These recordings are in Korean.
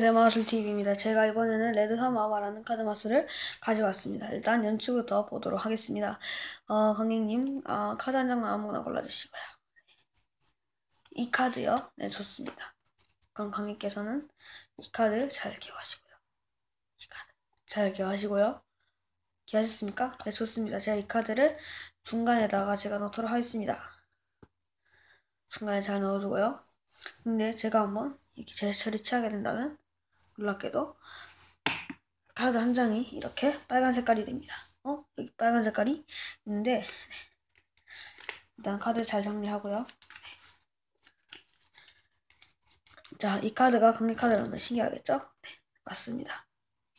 네, 마술TV입니다. 제가 이번에는 레드 하마와라는 카드 마술을 가져왔습니다. 일단 연출부터 보도록 하겠습니다. 어, 강객님, 어, 카드 한 장만 아무거나 골라주시고요. 이 카드요? 네, 좋습니다. 그럼 강객께서는 이 카드 잘 기억하시고요. 이 카드 잘 기억하시고요. 기억하셨습니까? 네, 좋습니다. 제가 이 카드를 중간에다가 제가 넣도록 하겠습니다. 중간에 잘 넣어주고요. 근데 제가 한번 이렇게 제스처를 취하게 된다면 놀랍게도 카드 한 장이 이렇게 빨간 색깔이 됩니다. 어? 여기 빨간 색깔이 있는데 네. 일단 카드 잘 정리하고요. 네. 자, 이 카드가 강력 카드라면 신기하겠죠? 네, 맞습니다.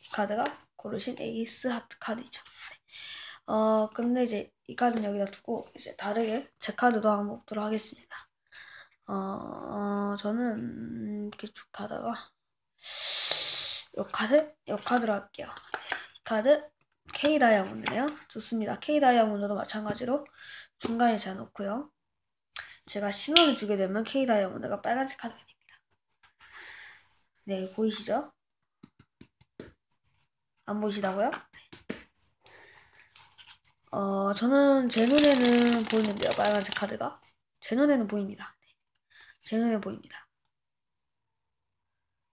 이 카드가 고르신 에이스 하트 카드이죠. 네. 어, 근데 이제 이 카드는 여기다 두고 이제 다르게 제 카드도 한번 보도록 하겠습니다. 어, 어 저는 이렇게 쭉 가다가 요 카드? 요 카드로 할게요. 이 카드 K 다이아몬드네요. 좋습니다. K 다이아몬드도 마찬가지로 중간에 잘 놓고요. 제가 신호를 주게 되면 K 다이아몬드가 빨간색 카드가 됩니다. 네, 보이시죠? 안 보이시다고요? 어, 저는 제 눈에는 보이는데요. 빨간색 카드가. 제 눈에는 보입니다. 제 눈에 보입니다.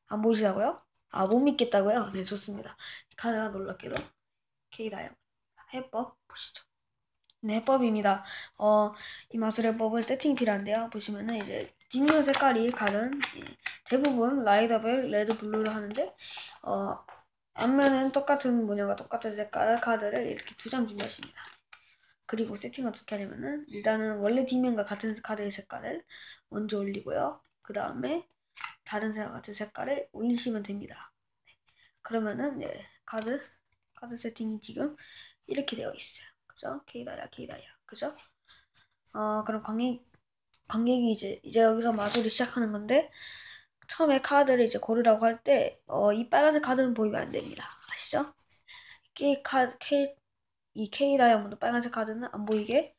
안 보이시다고요? 아, 못 믿겠다고요? 네, 좋습니다. 카드가 놀랍게도 K다이아 해법 보시죠. 네, 해법입니다. 어, 이 마술 해법은 세팅이 필요한데요. 보시면은 이제 뒷면 색깔이 가른 예, 대부분 라이더백 레드 블루를 하는데 어, 앞면은 똑같은 문양과 똑같은 색깔 카드를 이렇게 두 장 준비하십니다. 그리고 세팅 어떻게 하냐면은 일단은 원래 뒷면과 같은 카드의 색깔을 먼저 올리고요. 그 다음에 다른 색깔 같은 색깔을 올리시면 됩니다. 네. 그러면은 네, 카드 카드 세팅이 지금 이렇게 되어 있어요. 그죠? K다야 K다야 그죠? 어 그럼 관객 관객이 이제 이제 여기서 마술이 시작하는 건데 처음에 카드를 이제 고르라고 할 때 어, 이 빨간색 카드는 보이면 안 됩니다. 아시죠? K 카드 K 이 K 다이아몬드 빨간색 카드는 안 보이게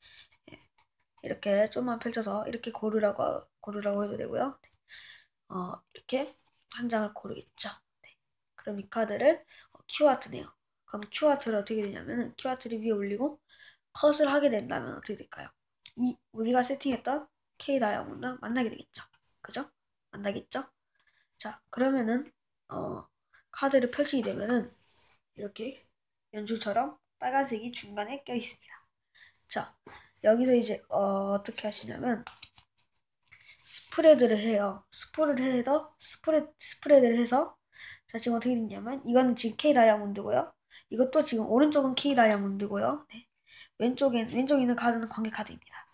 예, 이렇게 좀만 펼쳐서 이렇게 고르라고 고르라고 해도 되고요. 어, 이렇게 한 장을 고르겠죠. 네. 그럼 이 카드를 어, 큐아트네요. 그럼 큐아트를 어떻게 되냐면은 큐아트를 위에 올리고 컷을 하게 된다면 어떻게 될까요? 이 우리가 세팅했던 K 다이아몬드 만나게 되겠죠. 그죠? 만나겠죠? 자, 그러면은 어, 카드를 펼치게 되면은 이렇게 연출처럼 빨간색이 중간에 껴 있습니다. 자, 여기서 이제 어, 어떻게 하시냐면 스프레드를 해요. 스프레드를 해서 스프레 스프레드를 해서 자 지금 어떻게 됐냐면 이거는 지금 K 다이아몬드고요. 이것도 지금 오른쪽은 K 다이아몬드고요. 네. 왼쪽에 왼쪽에 있는 카드는 관계 카드입니다.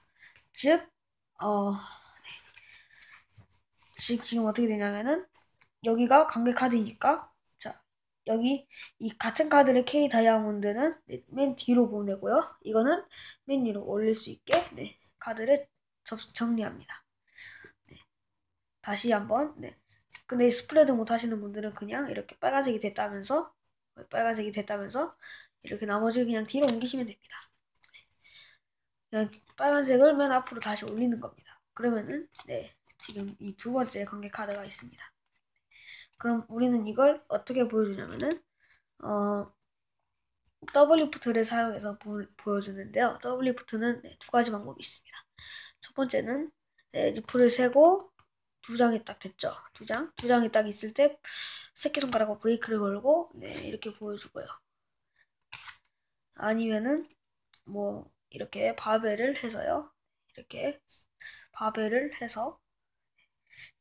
즉 어, 네. 즉 지금 어떻게 되냐면은 여기가 관계 카드니까 자 여기 이 같은 카드를 K 다이아몬드는 네, 맨 뒤로 보내고요. 이거는 맨 위로 올릴 수 있게 네, 카드를 접, 정리합니다. 다시 한번 네. 근데 스프레드 못 하시는 분들은 그냥 이렇게 빨간색이 됐다면서 빨간색이 됐다면서 이렇게 나머지 그냥 뒤로 옮기시면 됩니다. 그냥 빨간색을 맨 앞으로 다시 올리는 겁니다. 그러면은 네 지금 이 두 번째 관계 카드가 있습니다. 그럼 우리는 이걸 어떻게 보여주냐면은 어 W프트를 사용해서 보, 여주는데요 W프트는 네, 두 가지 방법이 있습니다. 첫 번째는 네, 리플을 세고 두 장이 딱 됐죠. 두 장. 두 장이 딱 있을 때 새끼손가락으로 브레이크를 걸고 네, 이렇게 보여주고요. 아니면은 뭐 이렇게 바벨을 해서요. 이렇게 바벨을 해서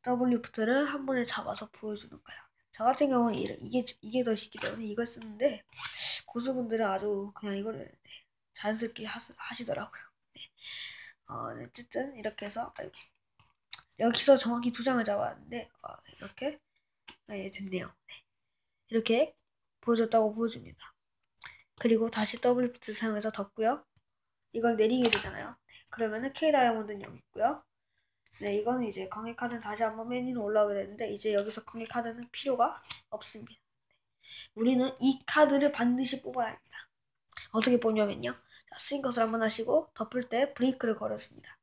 W 부트를 한 번에 잡아서 보여주는 거예요. 저 같은 경우는 이게 이게 더 쉽기 때문에 이걸 쓰는데 고수분들은 아주 그냥 이거를 네, 자연스럽게 하시 더라고요. 네. 어, 네, 어쨌든 이렇게 해서 아이고, 여기서 정확히 두 장을 잡았는데 어, 이렇게 네, 됐네요. 네. 이렇게 보여줬다고 보여줍니다. 그리고 다시 더블 리프트 사용해서 덮고요. 이걸 내리게 되잖아요. 네. 그러면은 K 다이아몬드는 여기 있고요. 네, 이거는 이제 강의 카드는 다시 한번 맨 위로 올라오게 되는데 이제 여기서 강의 카드는 필요가 없습니다. 네. 우리는 이 카드를 반드시 뽑아야 합니다. 어떻게 뽑냐면요. 자, 스윙 컷을 한번 하시고 덮을 때 브레이크를 걸어줍니다.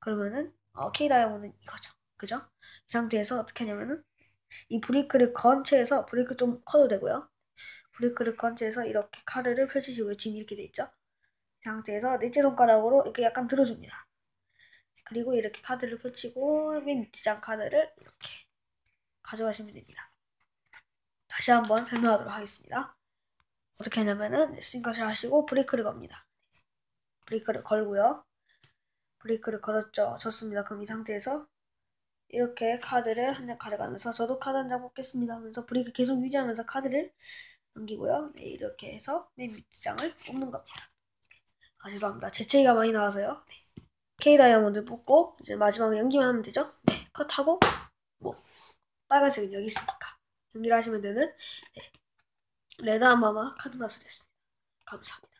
그러면은 어, K 다이아몬드는 이거죠. 그죠? 이 상태에서 어떻게 하냐면은 이 브레이크를 건 채에서 브레이크 좀 커도 되고요. 브레이크를 건 채에서 이렇게 카드를 펼치시고요. 지금 이렇게 돼 있죠. 이 상태에서 넷째 손가락으로 이렇게 약간 들어줍니다. 그리고 이렇게 카드를 펼치고 맨 밑에 장 카드를 이렇게 가져가시면 됩니다. 다시 한번 설명하도록 하겠습니다. 어떻게 하냐면은 스윙컷을 하시고 브레이크를 겁니다. 브레이크를 걸고요. 브레이크를 걸었죠. 좋습니다. 그럼 이 상태에서 이렇게 카드를 한 장 가져가면서 저도 카드 한 장 뽑겠습니다 하면서 브레이크 계속 유지하면서 카드를 넘기고요. 네, 이렇게 해서 맨 밑 장을 뽑는 겁니다. 아, 죄송합니다. 재채기가 많이 나와서요. 네. K 다이아몬드 뽑고 이제 마지막에 연기만 하면 되죠. 네, 컷하고 뭐 빨간색은 여기 있으니까 연기를 하시면 되는 네. 레드 아마마 카드 마스 됐습니다. 감사합니다.